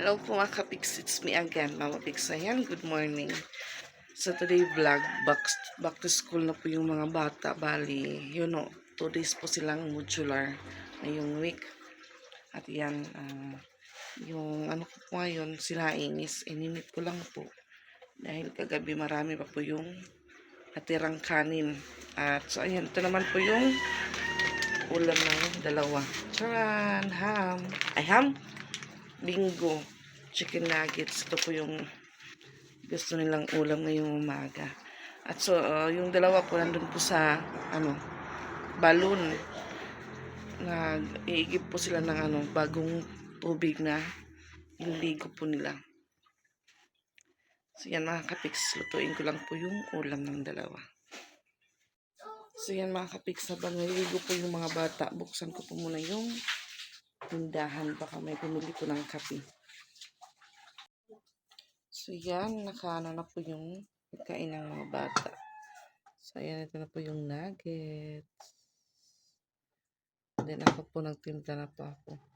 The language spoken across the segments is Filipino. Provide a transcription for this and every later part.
Hello po mga kapiks, it's me again, Mama Piks. Ayan, good morning. So today vlog, back, back to school na po yung mga bata. Bali, you know, two days po silang modular ngayong week. At yan, ah, yung ano ko po ngayon, sila inis, ininit ko lang po. Dahil kagabi marami pa po yung natirang kanin. At so ayan, ito naman po yung ulam ng dalawa. Charan! Ham! Ay, ham! Bingo! Chicken nuggets. Ito po yung gusto nilang ulam ngayong umaga. At so, uh, yung dalawa po nandun po sa, ano, balloon. Nag-iigib po sila ng, ano, bagong tubig na ililigo po nila. So, yan mga kapiks. Lutuin ko lang po yung ulam ng dalawa. So yan mga kapiks, habang naliligo po yung mga bata, buksan ko po muna yung tindahan. Baka may pumili ko ng kape. So yan, nakaano na po yung pagkain ng mga bata. So ayan, ito na po yung nuggets. Then ako po nagtimpla na po ako.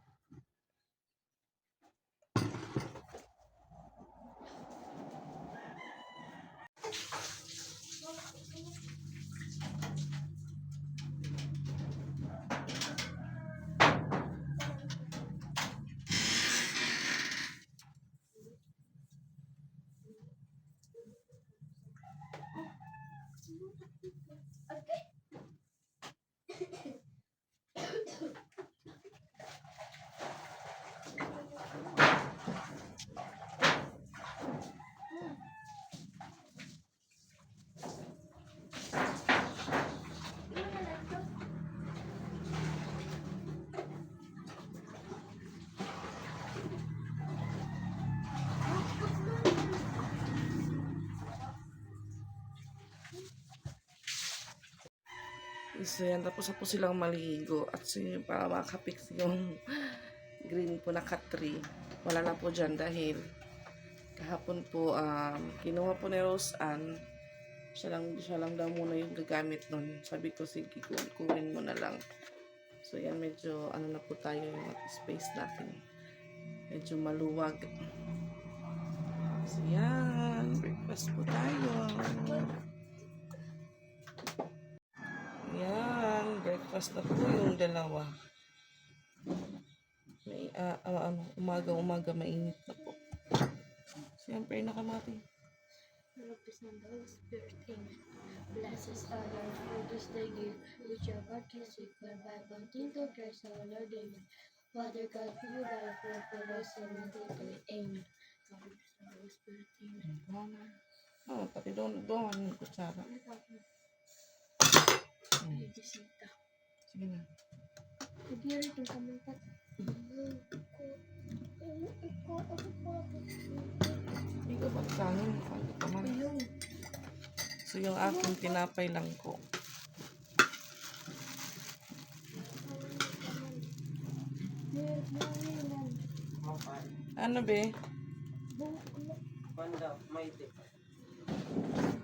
So yan, tapos na po silang maligo. At so yun, para makapix yung green po na tree. Wala na po dyan dahil kahapon po, um, kinuha po ni Rose Ann. Siya lang, siya lang daw muna yung gagamit nun. Sabi ko, sige, ku- kunin mo na lang. So yan, medyo ano na po tayo yung space natin. Medyo maluwag. So yan, breakfast po tayo. Breakfast na po yung dalawa. May, ah, ah, ano, umaga-umaga mainit na po. Siyempre, nakamati. Lupis ng Holy Spirit. Amen. Blessed are the fruits they give, which are partakers by bounty to Christ our Lord. Amen. Father God, who by the prayer for us and meditate. Amen. Lord, the Holy Spirit. Amen. Oh, pati doon, doon, yung kutsara. Hmm, Jessica. Sige na. Rin itong kamantat. Hindi ko pagkanin. Pagka pa man. So, yung aking tinapay lang ko. Ano be? Banda, maite.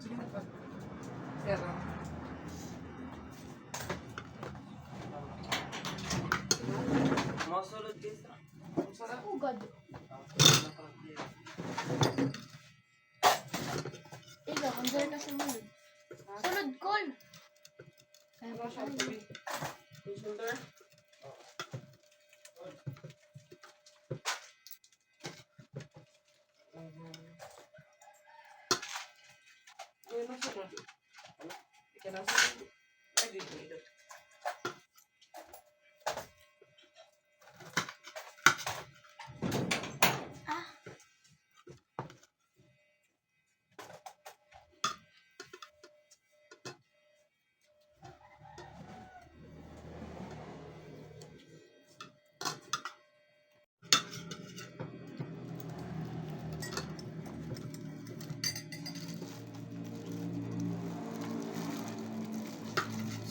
Sige na pa. Pero, Masulod din sa. Ang sarap. Ugad. Ikaw, ang dahil ka sumunod. Sunod call. Kaya ba siya, shoulder?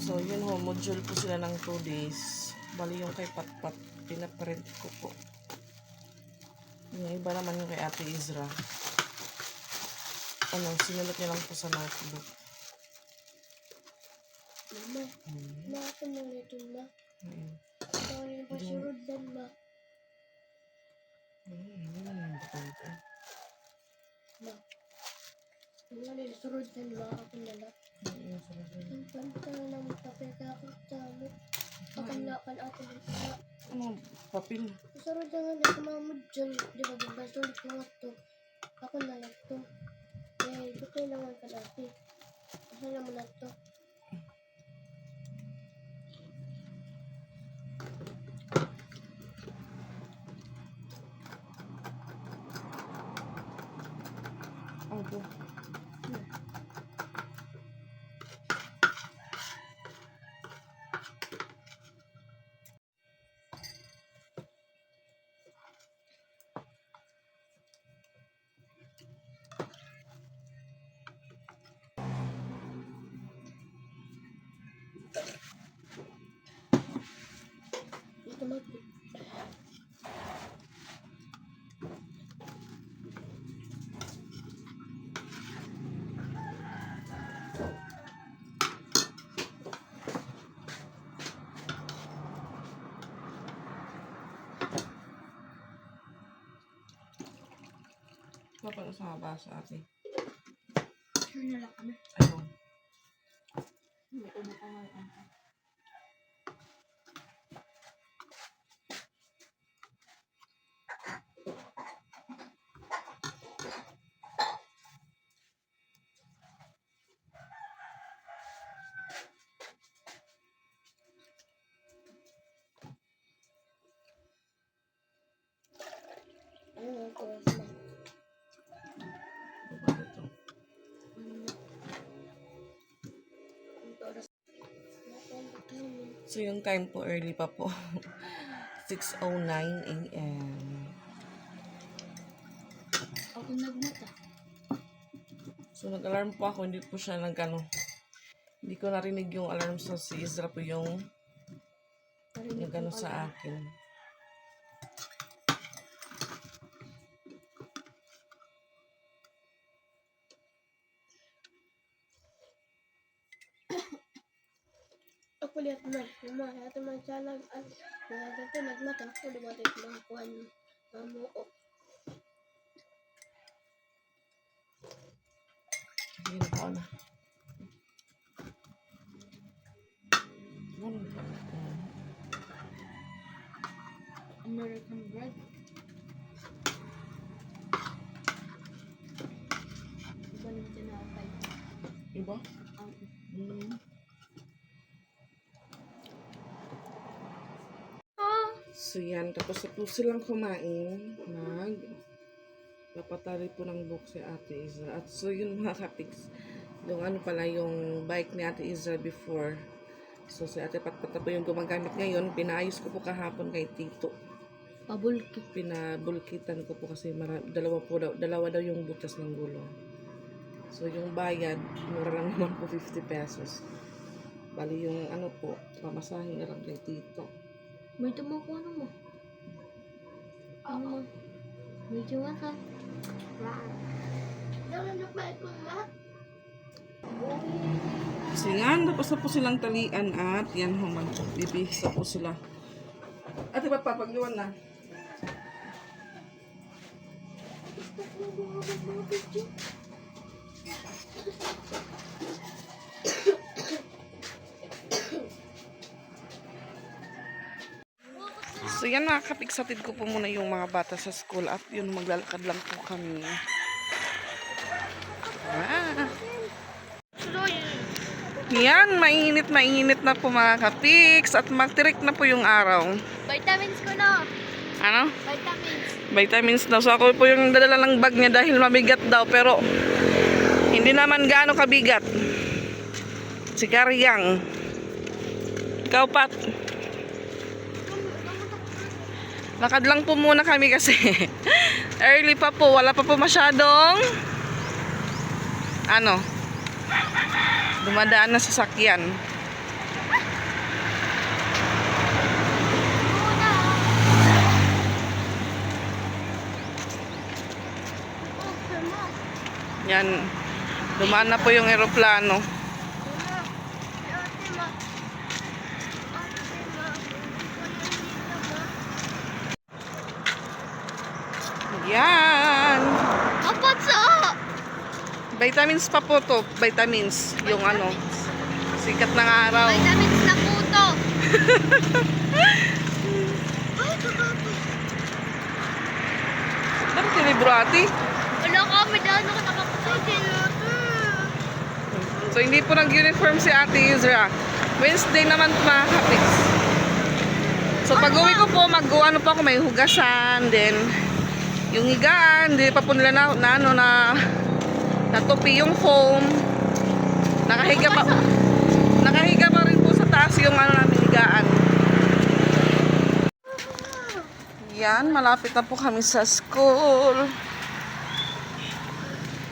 So, yun ho, module po sila ng 2 days. Bali yung kay Patpat, pinaprint ko po. Yung iba naman yung kay Ate Izra. Ano, sinulat niya lang po sa notebook. Mama, Hmm. ma ako mo nito ma. Hmm. Ikaw yung pasurod din ma. Hmm. Surod na nila ako nila. Ang panta na papel ka ako. Pakanlakan ako. Ano, papel. Surod na nga na kumamod. Di ba diba? Surod ko. Ako na lang to. Eh, di kailangan ka natin. Asa naman na to. Dito mag- Papel sa basa ate. Sure na lang kami. Ayun. May umatangay ang Ano ang oras na? Baba ito. Ano na? Ang oras. Timing. So, yung time po early pa po. 6.09 a.m. Ako nagmata. So, nag-alarm po ako. Hindi po siya nag-ano. Hindi ko narinig yung alarm sa si Izra po yung nag-ano sa akin. Ako ito man siya nag... Mga ganito nagmata. Ako lumatit lang kuhan. Mamuo. Hindi na po na. Mm. American bread. Iba naman tinapay. Iba? Ang Mm. Ah! So yan, tapos na po silang kumain. Nag papatari po ng book si Ate Iza. At so yun mga kapiks, yung ano pala yung bike ni Ate Iza before. So si Ate Patpata po yung gumagamit ngayon. Pinaayos ko po kahapon kay Tito. Pabulki. Pinabulkitan ko po kasi mara- dalawa po daw, dalawa daw yung butas ng gulong. So yung bayad, mura lang naman po 50 pesos. Bali yung ano po, pamasahin na lang kay Tito. May tumuko ano mo? Ano mo? Medyo nga ka. Nga, tapos na po silang talian at yan ho, magbibihis na po sila. Ate, ba't papagliwan na? Gusto ko So yan mga kapiksatid ko po muna yung mga bata sa school at yun maglalakad lang po kami. Ah. Yan, mainit mainit na po mga kapiks at magtirik na po yung araw. Vitamins ko na. Ano? Vitamins. Vitamins daw. So ako po yung dadala ng bag niya dahil mabigat daw pero hindi naman gaano kabigat. Si Karyang. Ikaw Pat. Lakad lang po muna kami kasi early pa po. Wala pa po masyadong ano dumadaan na sasakyan. Yan. Dumaan na po yung eroplano. Sama. Si ate ma. Ate ma. Yan. Apat sa! Vitamins pa po to. Vitamins. Yung ano. Sikat ng araw. Vitamins na. Ay, kakapit. Ano yung libro ate? Wala kami dahil ako nakapatay. So, hindi po nag-uniform si Ate Izra. Wednesday naman po mga kapiks. So, pag uwi ko po, mag-ano po ako, may hugasan, then, yung higaan, hindi pa po nila na, na ano, na, natupi yung foam. Nakahiga pa, nakahiga pa rin po sa taas yung ano namin higaan. Yan, malapit na po kami sa school.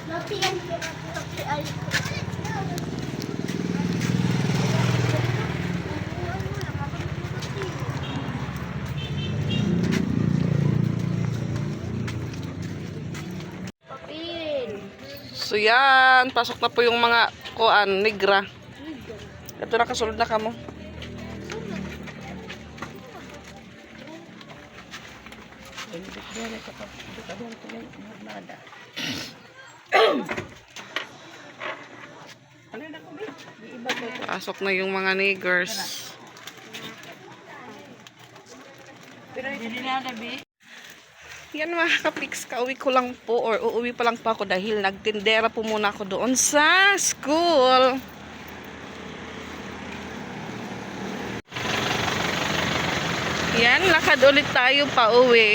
Napian ko na napian ko. Papin. So yan, pasok na po yung mga kuan, negra. Ito nakasulod na kamo. Pasok na yung mga niggers. Yan mga kapiks, kauwi ko lang po or uuwi pa lang po ako dahil nagtindera po muna ako doon sa school. Yan, lakad ulit tayo pa uwi.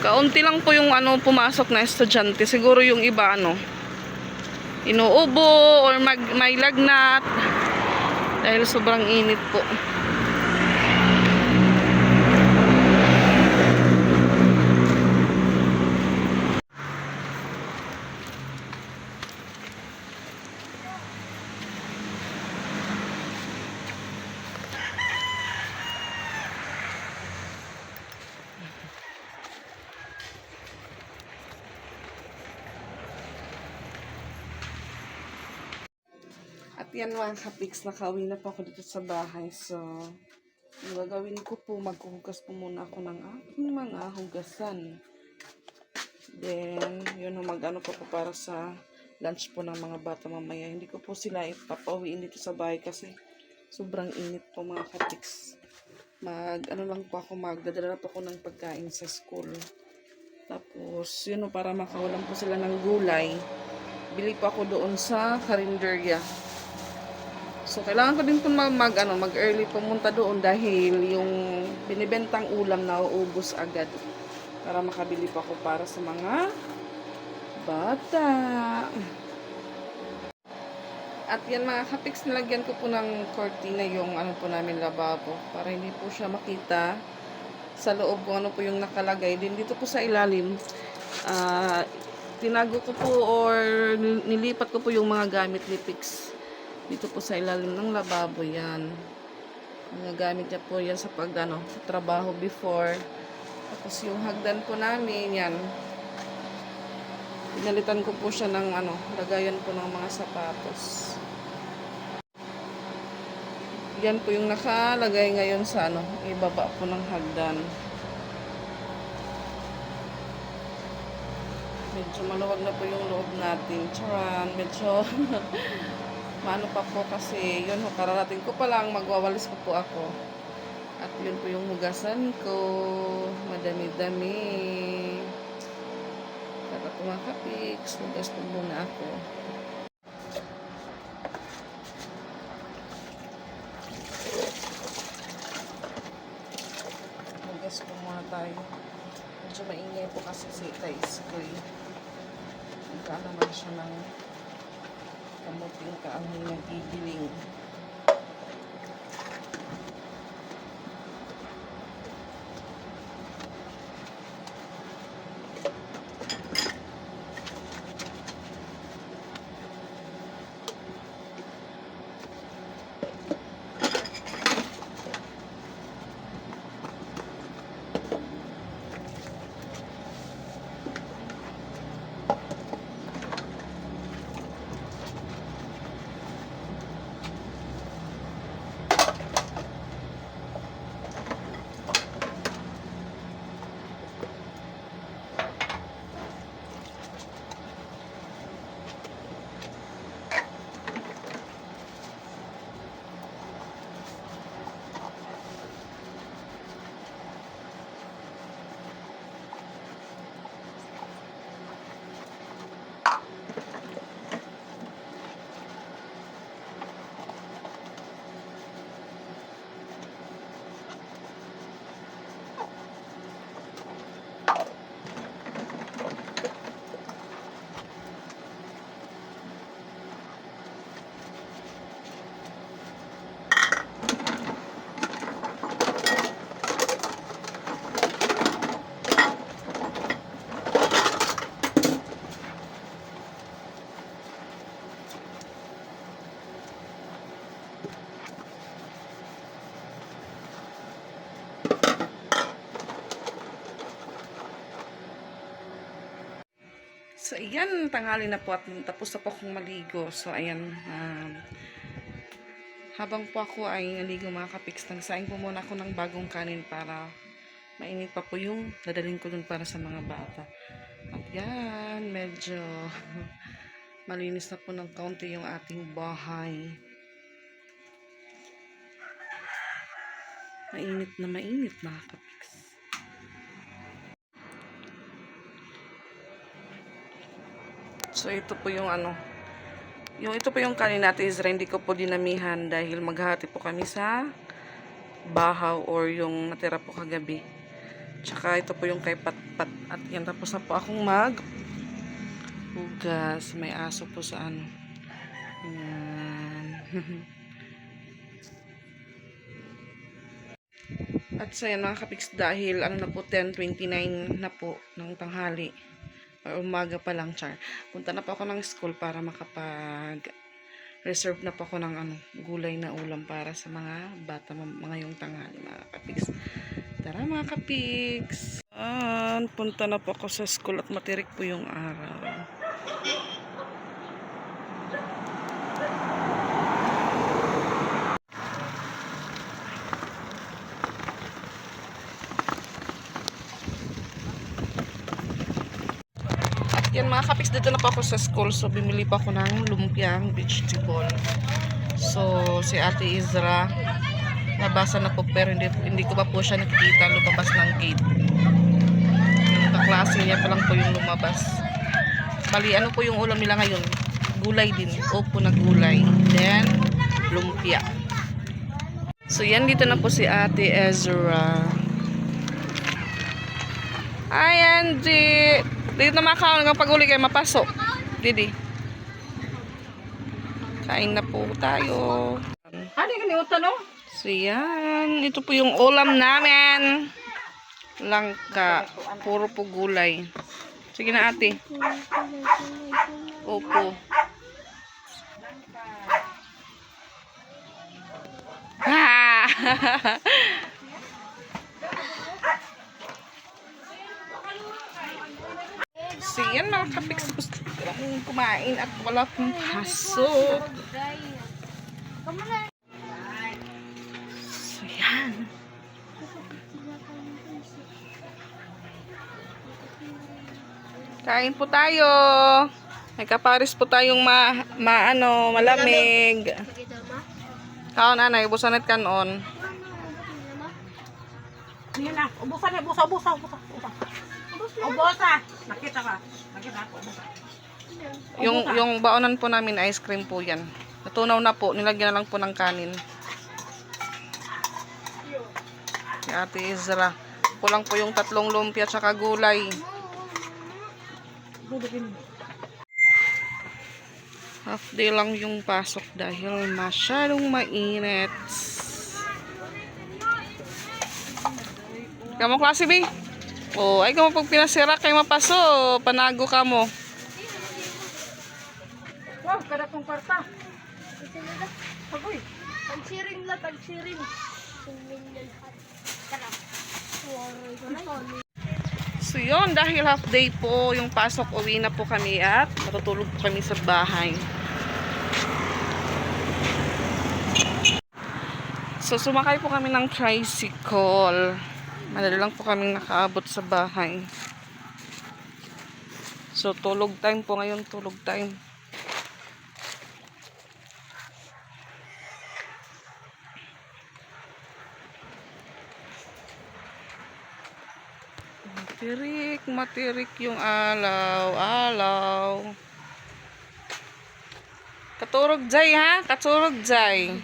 Kaunti lang po yung ano pumasok na estudyante. Siguro yung iba ano inuubo or mag, may lagnat dahil sobrang init po. Yan mga kapiks, nakauwi na po ako dito sa bahay. So, ang gagawin ko po, maghuhugas po muna ako ng aking mga hugasan. Then, yun mag-ano po po para sa lunch po ng mga bata mamaya. Hindi ko po sila ipapauwiin dito sa bahay kasi sobrang init po mga kapiks. Mag, ano lang po ako, magdadala po ako ng pagkain sa school. Tapos, yun para makawalan po sila ng gulay. Bili po ako doon sa karinderya. So, kailangan ko din po mag, mag, ano, mag-early pumunta doon dahil yung binibentang ulam na uubos agad. Para makabili pa ako para sa mga bata. At yan mga kapiks, nilagyan ko po ng cortina yung ano po namin lababo para hindi po siya makita sa loob kung ano po yung nakalagay. Din dito po sa ilalim, ah, tinago ko po or nil- nilipat ko po yung mga gamit ni Pix. Dito po sa ilalim ng lababo yan. Mga gamit niya po yan sa pag ano, trabaho before. Tapos yung hagdan po namin yan. Pinalitan ko po siya ng ano, lagayan po ng mga sapatos. Yan po yung nakalagay ngayon sa ano, ibaba po ng hagdan. Medyo maluwag na po yung loob natin. Charan, medyo maano pa po kasi yun ho, kararating ko pa lang, magwawalis pa po ako. At yun po yung hugasan ko. Madami-dami. Dapat mga kapiks, hugas po muna ako. Hugas po muna tayo. Medyo maingay po kasi si Taiskoy. Nagkaano man siya ng kamuting kaangin niya So, ayan, tanghali na po at tapos na po akong maligo. So, ayan, um, habang po ako ay naligo mga kapiks, nagsaing po muna ako ng bagong kanin para mainit pa po yung dadalhin ko dun para sa mga bata. At yan, medyo malinis na po ng kaunti yung ating bahay. Mainit na mainit mga kapiks. So, ito po yung ano, yung ito po yung kanin natin is hindi ko po dinamihan dahil maghati po kami sa bahaw or yung natira po kagabi. Tsaka ito po yung kay Patpat. At yan tapos na po akong mag hugas. May aso po sa ano. Yan. At sa yan mga kapiks dahil ano na po 10.29 na po ng tanghali or umaga pa lang char. Punta na po ako ng school para makapag reserve na po ako ng ano, gulay na ulam para sa mga bata mga yung tanghali mga kapiks. Tara mga kapiks. Ayan, punta na po ako sa school at matirik po yung araw. At yan mga kapiks, dito na po ako sa school. So, bimili pa ako ng lumpiang vegetable. So, si Ate Izra, nabasa na po pero hindi, hindi ko pa po siya nakikita lumabas ng gate. Kaklase niya pa lang po yung lumabas. Bali, ano po yung ulam nila ngayon? Gulay din. Opo na gulay. Then, lumpia. So, yan dito na po si Ate Ezra. Hi, Angie! Dito na makaon ng pag-uli kayo mapasok. Didi. Kain na po tayo. Ano yung kaniutan no? So, yan. Ito po yung ulam namin. Langka. Puro po gulay. Sige na, ate. Opo. Ah! so, yan mga kapiks. Gusto ko lang kumain at wala pong pasok. So, yan. Kain po tayo. May kaparis po tayong ma, ma ano, malamig. Kaon nanay, busanit kanon. Yan na. Ubusan na. Ubusan. Ubusan. Ubusan. Ubusan. Ubusan. Nakita ka. Yung yung baonan po namin ice cream po 'yan. Natunaw na po, nilagyan na lang po ng kanin. Si Ate Izra. Kulang po yung tatlong lumpia tsaka gulay. Bubugin mo. Half day lang yung pasok dahil masyadong mainit. Kamu klase B? Oh, ay kamo pag pinasira kay mapaso, panago ka mo. Wow, kada tong kwarta. Agoy. Tagsiring la, tagsiring. So yun, dahil half day po yung pasok, uwi na po kami at matutulog po kami sa bahay. So sumakay po kami ng tricycle. Madali lang po kami nakaabot sa bahay. So tulog time po ngayon, tulog time. Matirik, matirik yung alaw, alaw. Katurog jay ha, katurog jay.